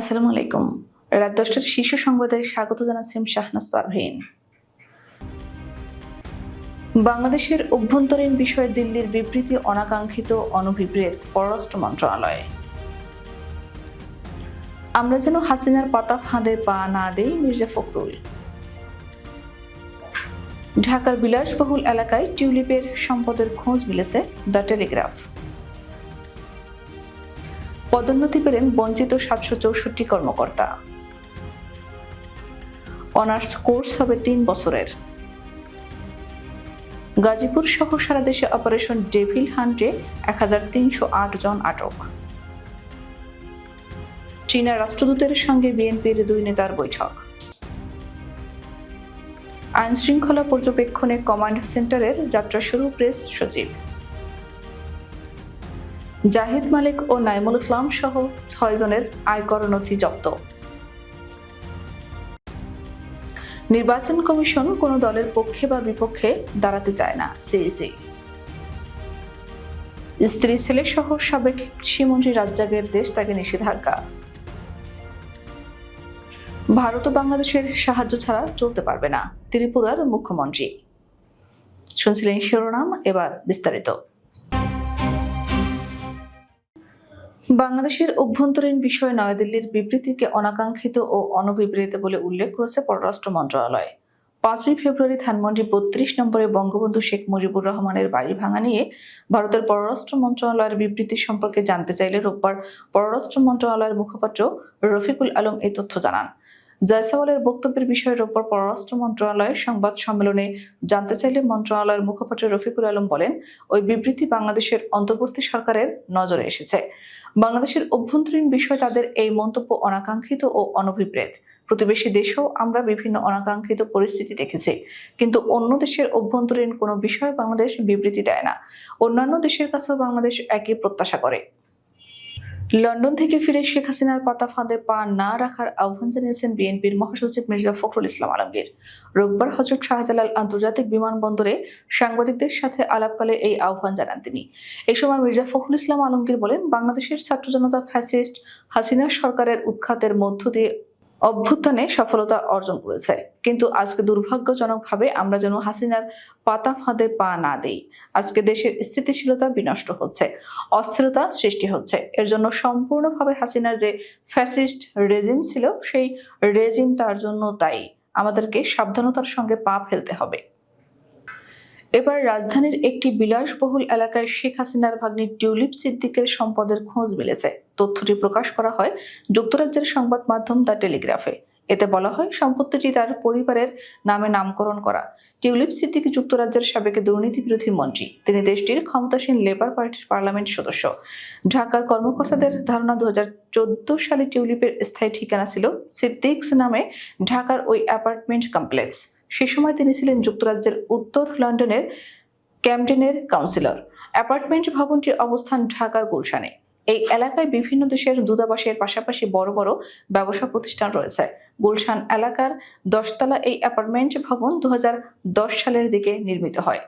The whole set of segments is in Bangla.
আসসালামু আলাইকুম। রাত দশটার শীর্ষ সংবাদে স্বাগত জানাচ্ছেন শাহনাজ পারভীন। বাংলাদেশের অভ্যন্তরীণ বিষয়ে দিল্লির বিবৃতি অনাকাঙ্ক্ষিত অনভিপ্রেত পররাষ্ট্র মন্ত্রণালয়। আমরা যেন হাসিনার পাতা ফাঁদে পা না দেই মির্জা ফখরুল। ঢাকার বিলাসবহুল এলাকায় টিউলিপের সম্পদের খোঁজ মিলেছে দ্য টেলিগ্রাফ। পদোন্নতি পেলেন বঞ্চিত সাতশো চৌষট্টি কর্মকর্তা। অনার্স কোর্স হবে তিন বছরের। গাজীপুর সহ সারা দেশে অপারেশন ডেভিল হান্টে এক হাজার তিনশো আট জন আটক। চীনা রাষ্ট্রদূতের সঙ্গে বিএনপির দুই নেতার বৈঠক। আইন শৃঙ্খলা পর্যবেক্ষণে কমান্ড সেন্টারের যাত্রা শুরু প্রেস সচিব। জাহিদ মালিক ও নাইমুল ইসলাম সহ ছয় জনের আয়কর নথি জব্দ। নির্বাচন কমিশন কোনো দলের পক্ষে বা বিপক্ষে দাঁড়াতে চায় না, সিইসি। স্ত্রী, ছেলে সহ সাবেক কৃষিমন্ত্রী রাজ্জাকের দেশ তাকে নিষেধাজ্ঞা। ভারত ও বাংলাদেশের সাহায্য ছাড়া চলতে পারবে না, ত্রিপুরার মুখ্যমন্ত্রী। শুনছিলেন শিরোনাম, এবার বিস্তারিত। বাংলাদেশের অভ্যন্তরীণ বিষয়ে নয়াদিল্লির বিবৃতিকে অনাকাঙ্ক্ষিত ও অনভিপ্রেত বলে উল্লেখ করেছে পররাষ্ট্র মন্ত্রণালয়। পাঁচই ফেব্রুয়ারি ধানমন্ডি বত্রিশ নম্বরে বঙ্গবন্ধু শেখ মুজিবুর রহমানের বাড়ি ভাঙা নিয়ে ভারতের পররাষ্ট্র মন্ত্রণালয়ের বিবৃতি সম্পর্কে জানতে চাইলে রোববার পররাষ্ট্র মন্ত্রণালয়ের মুখপাত্র রফিকুল আলম এ তথ্য জানান। জয়সওয়ালের বক্তব্যের বিষয়ে রোববার পররাষ্ট্র মন্ত্রণালয়ের সংবাদ সম্মেলনে জানতে চাইলে মন্ত্রণালয়ের মুখপাত্র রফিকুল আলম বলেন, ওই বিবৃতি বাংলাদেশের অন্তর্বর্তী সরকারের নজরে এসেছে। বাংলাদেশের অভ্যন্তরীণ বিষয়ে তাদের এই মন্তব্য অনাকাঙ্ক্ষিত ও অনভিপ্রেত। প্রতিবেশী দেশেও আমরা বিভিন্ন অনাকাঙ্ক্ষিত পরিস্থিতি দেখেছি, কিন্তু অন্য দেশের অভ্যন্তরীণ কোনো বিষয়ে বাংলাদেশ বিবৃতি দেয় না। অন্যান্য দেশের কাছেও বাংলাদেশ একই প্রত্যাশা করে। লন্ডন থেকে ফিরে শেখ হাসিনার পাতা ফাঁদে পা না রাখার আহ্বান জানিয়েছেন বিএনপির মহাসচিব মির্জা ফখরুল ইসলাম আলমগীর। রোববার হজরত শাহজালাল আন্তর্জাতিক বিমানবন্দরে সাংবাদিকদের সাথে আলাপকালে এই আহ্বান জানান তিনি। এ সময় মির্জা ফখরুল ইসলাম আলমগীর বলেন, বাংলাদেশের ছাত্র জনতা ফ্যাসিস্ট হাসিনা সরকারের উৎখাতের মধ্য দিয়ে অভ্যুত্থানে সফলতা অর্জন করেছে। কিন্তু আজকে দুর্ভাগ্যজনকভাবে আমরা যেন হাসিনার পাতা ফাঁদে পা না দেই। আজকে দেশের স্থিতিশীলতা বিনষ্ট হচ্ছে, অস্থিরতা সৃষ্টি হচ্ছে। এর জন্য সম্পূর্ণভাবে হাসিনার যে ফ্যাসিস্ট রেজিম ছিল, সেই রেজিম তার জন্য তাই আমাদেরকে সাবধানতার সঙ্গে পা ফেলতে হবে। এবার রাজধানীর একটি বিলাসবহুল এলাকায় শেখ হাসিনার ভাগ্নি টিউলিপ সিদ্দিকের সম্পদের খোঁজ মিলেছে। তথ্যটি প্রকাশ করা হয় যুক্তরাজ্যের সংবাদ মাধ্যম দ্য টেলিগ্রাফে। এতে বলা হয়, সম্পত্তিটি তার পরিবারের নামে নামকরণ করা। টিউলিপ সিদ্দিক যুক্তরাজ্যের সাবেক দুর্নীতি বিরোধী মন্ত্রী। তিনি দেশটির ক্ষমতাসীন লেবার পার্টির পার্লামেন্ট সদস্য। ঢাকার কর্মকর্তাদের ধারণা দুই হাজার চোদ্দ সালে টিউলিপের স্থায়ী ঠিকানা ছিল সিদ্দিকস নামে ঢাকার ওই অ্যাপার্টমেন্ট কমপ্লেক্স। সে সময় তিনি ছিলেন যুক্তরাজ্যের উত্তর লন্ডনের ক্যাম্পডেনের কাউন্সিলর। অ্যাপার্টমেন্ট ভবনটি অবস্থান ঢাকার গুলশানে। এই এলাকায় বিভিন্ন দেশের দূতাবাসের পাশাপাশি বড় বড় ব্যবসা প্রতিষ্ঠান রয়েছে। গুলশান এলাকার দশতলা এই অ্যাপার্টমেন্ট ভবন দু হাজার দশ সালের দিকে নির্মিত হয়।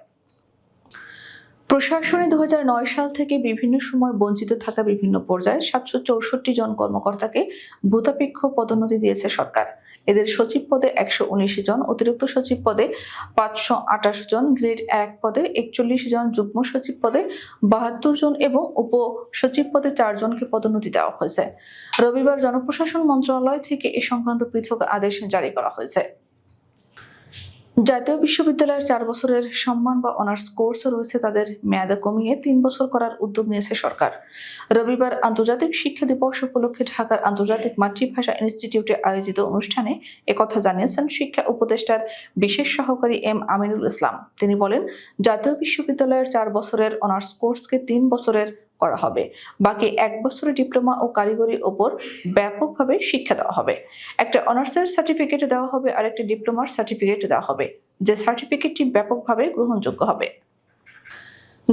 প্রশাসনে দু হাজার নয় সাল থেকে বিভিন্ন সময় বঞ্চিত থাকা বিভিন্ন পর্যায়ে সাতশো চৌষট্টি জন কর্মকর্তাকে ভূতাপেক্ষ পদোন্নতি দিয়েছে সরকার। এদের সচিব পদে একশো উনিশ জন, অতিরিক্ত সচিব পদে পাঁচশো আঠাশ জন, গ্রেড এক পদে একচল্লিশ জন, যুগ্ম সচিব পদে বাহাত্তর জন এবং উপ সচিব পদে চারজনকে পদোন্নতি দেওয়া হয়েছে। রবিবার জনপ্রশাসন মন্ত্রণালয় থেকে এ সংক্রান্ত পৃথক আদেশ জারি করা হয়েছে। জাতীয় বিশ্ববিদ্যালয়ের চার বছরের সম্মান বা অনার্স কোর্স রয়েছে তাদের মেয়াদা কমিয়ে তিন বছর করার উদ্যোগ নিয়েছে সরকার। রবিবার আন্তর্জাতিক শিক্ষা দিবস উপলক্ষে ঢাকার আন্তর্জাতিক মাতৃভাষা ইনস্টিটিউটে আয়োজিত অনুষ্ঠানে একথা জানিয়েছেন শিক্ষা উপদেষ্টার বিশেষ সহকারী এম আমিনুল ইসলাম। তিনি বলেন, জাতীয় বিশ্ববিদ্যালয়ের চার বছরের অনার্স কোর্সকে তিন বছরের করা হবে। বাকি এক বছরের ডিপ্লোমা ও কারিগরি ওপর ব্যাপকভাবে শিক্ষা দেওয়া হবে। একটা অনার্সের সার্টিফিকেট দেওয়া হবে আর একটা ডিপ্লোমার সার্টিফিকেট দেওয়া হবে। যে সার্টিফিকেটটি ব্যাপকভাবে গ্রহণযোগ্য হবে।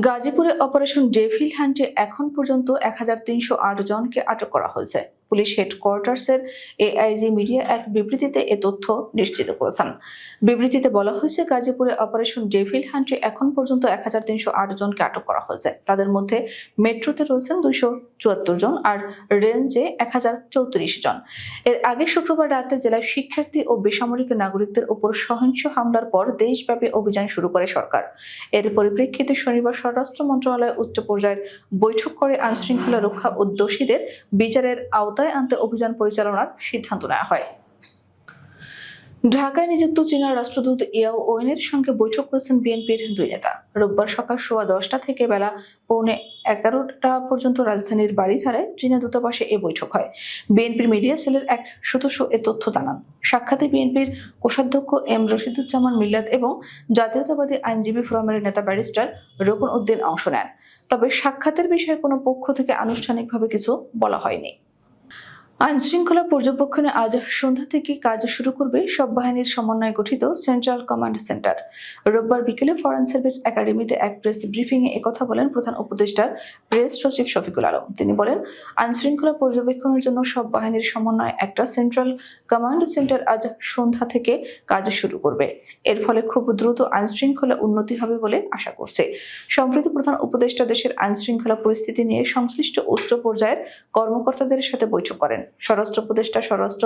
গাজীপুরে অপারেশন ডেভিল হ্যান্ডে এখন পর্যন্ত এক হাজার তিনশো আট জনকে আটক করা হয়েছে। পুলিশ হেডকোয়ার্টার্সের এআইজি মিডিয়া এক বিবৃতিতে এ তথ্য নিশ্চিত করেছেন। বিবৃতিতে বলা হয়েছে, গাজীপুরে অপারেশন ডেভিল হান্টে এখন পর্যন্ত এক হাজার তিনশো আট জনকে আটক করা হয়েছে। তাদের মধ্যে মেট্রোতে রয়েছেন দুইশো চুয়াত্তর জন আর রেঞ্জে এক হাজার চৌত্রিশ জন। এর আগে শুক্রবার রাতে জেলার শিক্ষার্থী ও বেসামরিক নাগরিকদের উপর সহিংস হামলার পর দেশব্যাপী অভিযান শুরু করে সরকার। এর পরিপ্রেক্ষিতে শনিবার স্বরাষ্ট্র মন্ত্রণালয় উচ্চ পর্যায়ের বৈঠক করে আইনশৃঙ্খলা রক্ষা ও দোষীদের বিচারের আওতায় আনতে অভিযান পরিচালনার সিদ্ধান্ত নেওয়া হয়। ঢাকায় নিযুক্ত চীনের রাষ্ট্রদূত ইয়াও ওয়েনের সঙ্গে বৈঠক করেছেন বিএনপির দুই নেতা। রোববার সকাল সোয়া দশটা থেকে বেলা পৌনে এগারোটা পর্যন্ত রাজধানীর বাড়িধারায় চীনা দূতাবাসে এ বৈঠক হয়। বিএনপির মিডিয়া সেলের এক সদস্য এ তথ্য জানান। সাক্ষাতে বিএনপির কোষাধ্যক্ষ এম রশিদুজ্জামান মিল্লাত এবং জাতীয়তাবাদী আইনজীবী ফোরামের নেতা ব্যারিস্টার রকুন উদ্দিন অংশ নেন। তবে সাক্ষাতের বিষয়ে কোনো পক্ষ থেকে আনুষ্ঠানিকভাবে কিছু বলা হয়নি। আইন শৃঙ্খলা পর্যবেক্ষণে আজ সন্ধ্যা থেকে কাজ শুরু করবে সব বাহিনীর সমন্বয়ে গঠিত সেন্ট্রাল কমান্ড সেন্টার। রোববার বিকেলে ফরেন সার্ভিস একাডেমিতে এক প্রেস ব্রিফিংয়ে একথা বলেন প্রধান উপদেষ্টার প্রেস সচিব শফিকুল আলম। তিনি বলেন, আইনশৃঙ্খলা পর্যবেক্ষণের জন্য সব বাহিনীর সমন্বয়ে একটা সেন্ট্রাল কমান্ড সেন্টার আজ সন্ধ্যা থেকে কাজ শুরু করবে। এর ফলে খুব দ্রুত আইন শৃঙ্খলা উন্নতি হবে বলে আশা করছে। সম্প্রতি প্রধান উপদেষ্টা দেশের আইনশৃঙ্খলা পরিস্থিতি নিয়ে সংশ্লিষ্ট উচ্চ পর্যায়ের কর্মকর্তাদের সাথে বৈঠক করেন। স্বরাষ্ট্র উপদেষ্টা, স্বরাষ্ট্র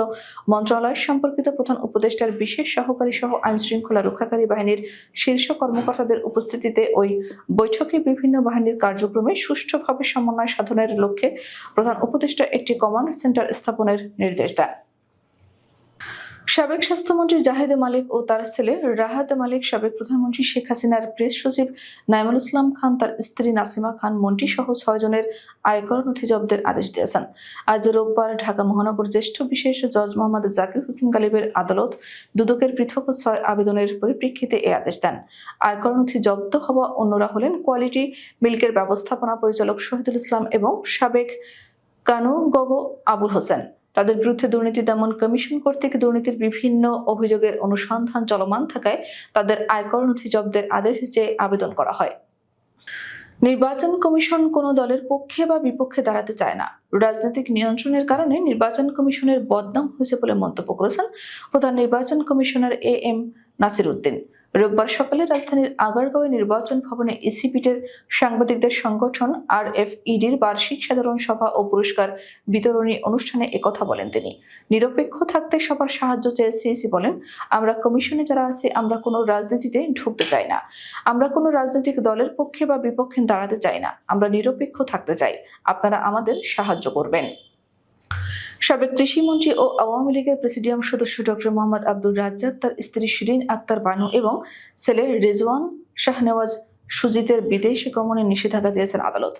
মন্ত্রণালয় সম্পর্কিত প্রধান উপদেষ্টার বিশেষ সহকারী সহ আইন শৃঙ্খলা রক্ষাকারী বাহিনীর শীর্ষ কর্মকর্তাদের উপস্থিতিতে ওই বৈঠকে বিভিন্ন বাহিনীর কার্যক্রমে সুষ্ঠুভাবে সমন্বয় সাধনের লক্ষ্যে প্রধান উপদেষ্টা একটি কমান্ড সেন্টার স্থাপনের নির্দেশ দেন। সাবেক স্বাস্থ্যমন্ত্রী জাহেদ মালিক ও তার ছেলে রাহাত মালিক, সাবেক প্রধানমন্ত্রী শেখ হাসিনার প্রেস সচিব নাইমুল ইসলাম খান, তার স্ত্রী নাসিমা খান মন্টি সহ ছয়জনের আয়কর নথি জব্দের আদেশ দিয়েছেন। আজ রোববার ঢাকা মহানগর জ্যেষ্ঠ বিশেষ জজ মোহাম্মদ জাকির হোসেন গালিবের আদালত দুদকের পৃথক ছয় আবেদনের পরিপ্রেক্ষিতে এই আদেশ দেন। আয়কর নথি জব্দ হওয়া অন্যরা হলেন কোয়ালিটি মিল্কের ব্যবস্থাপনা পরিচালক শহীদুল ইসলাম এবং সাবেক কানু গগ আবুল হোসেন। তাদের বিরুদ্ধে দুর্নীতি দমন কমিশন কর্তৃক দুর্নীতির বিভিন্ন অভিযোগের অনুসন্ধান চলমান থাকায় তাদের আয়কর নথি জব্দের আদেশ চেয়ে আবেদন করা হয়। নির্বাচন কমিশন কোনো দলের পক্ষে বা বিপক্ষে দাঁড়াতে চায় না। রাজনৈতিক নিয়ন্ত্রণের কারণে নির্বাচন কমিশনের বদনাম হয়েছে বলে মন্তব্য করেছেন প্রধান নির্বাচন commissioner A M Nasir Uddin. রোববার সকালে রাজধানীর আগারগাঁওয়ে নির্বাচন ভবনে ইসিপিটের সাংবাদিকদের সংগঠন আর এফ ইডির বার্ষিক সাধারণ সভা ও পুরস্কার বিতরণী অনুষ্ঠানে একথা বলেন তিনি। নিরপেক্ষ থাকতে সবার সাহায্য চেয়ে সিইসি বলেন, আমরা কমিশনে যারা আছে, আমরা কোনো রাজনীতিতে ঢুকতে চাই না। আমরা কোনো রাজনৈতিক দলের পক্ষে বা বিপক্ষে দাঁড়াতে চাই না। আমরা নিরপেক্ষ থাকতে চাই। আপনারা আমাদের সাহায্য করবেন। সাবেক কৃষিমন্ত্রী ও আওয়ামী লীগের প্রেসিডিয়াম সদস্য ডক্টর মোহাম্মদ আব্দুর রাজ্জাক, তার স্ত্রী শিরিন আক্তার বানু এবং ছেলে রেজওয়ান শাহনেওয়াজ সুজিতের বিদেশে গমনে নিষেধাজ্ঞা দিয়েছেন আদালত।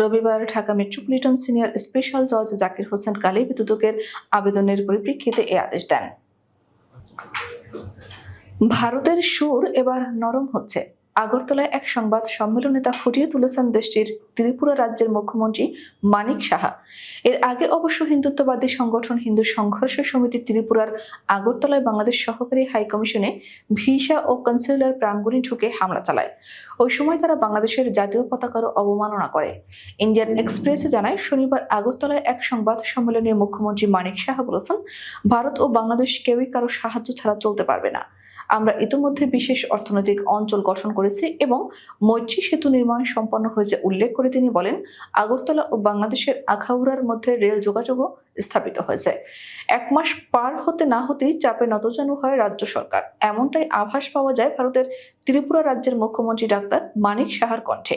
রবিবার ঢাকা মেট্রোপলিটন সিনিয়র স্পেশাল জজ জাকির হোসেন কালিব দুদকের আবেদনের পরিপ্রেক্ষিতে এ আদেশ দেন। ভারতের সুর এবার নরম হচ্ছে। আগরতলায় এক সংবাদ সম্মেলনে তা ফুটিয়ে তুলেছেন দেশটির ত্রিপুরা রাজ্যের মুখ্যমন্ত্রী মানিক সাহা। এর আগে অবশ্য হিন্দুত্ববাদী সংগঠন হিন্দু সংঘর্ষ সমিতি ত্রিপুরার আগরতলায় বাংলাদেশ সহকারী হাইকমিশনে ভিসা ও কনসুলার প্রাঙ্গণে ঢুকে হামলা চালায়। ওই সময় তারা বাংলাদেশের জাতীয় পতাকারও অবমাননা করে। ইন্ডিয়ান এক্সপ্রেসে জানায়, শনিবার আগরতলায় এক সংবাদ সম্মেলনে মুখ্যমন্ত্রী মানিক সাহা বলেছেন, ভারত ও বাংলাদেশ কেউই কারও সাহায্য ছাড়া চলতে পারবে না। আমরা ইতিমধ্যে বিশেষ অর্থনৈতিক অঞ্চল গঠন করেছি এবং মৈত্রী সেতু নির্মাণ সম্পন্ন হয়েছে উল্লেখ করে তিনি বলেন, আগরতলা ও বাংলাদেশের আখাউড়ার মধ্যে রেল যোগাযোগও স্থাপিত হয়েছে। এক মাস পার হতে না হতেই চাপে নতজানু হয় রাজ্য সরকার। এমনটাই আভাস পাওয়া যায় ভারতের ত্রিপুরা রাজ্যের মুখ্যমন্ত্রী ডাক্তার মানিক সাহার কণ্ঠে।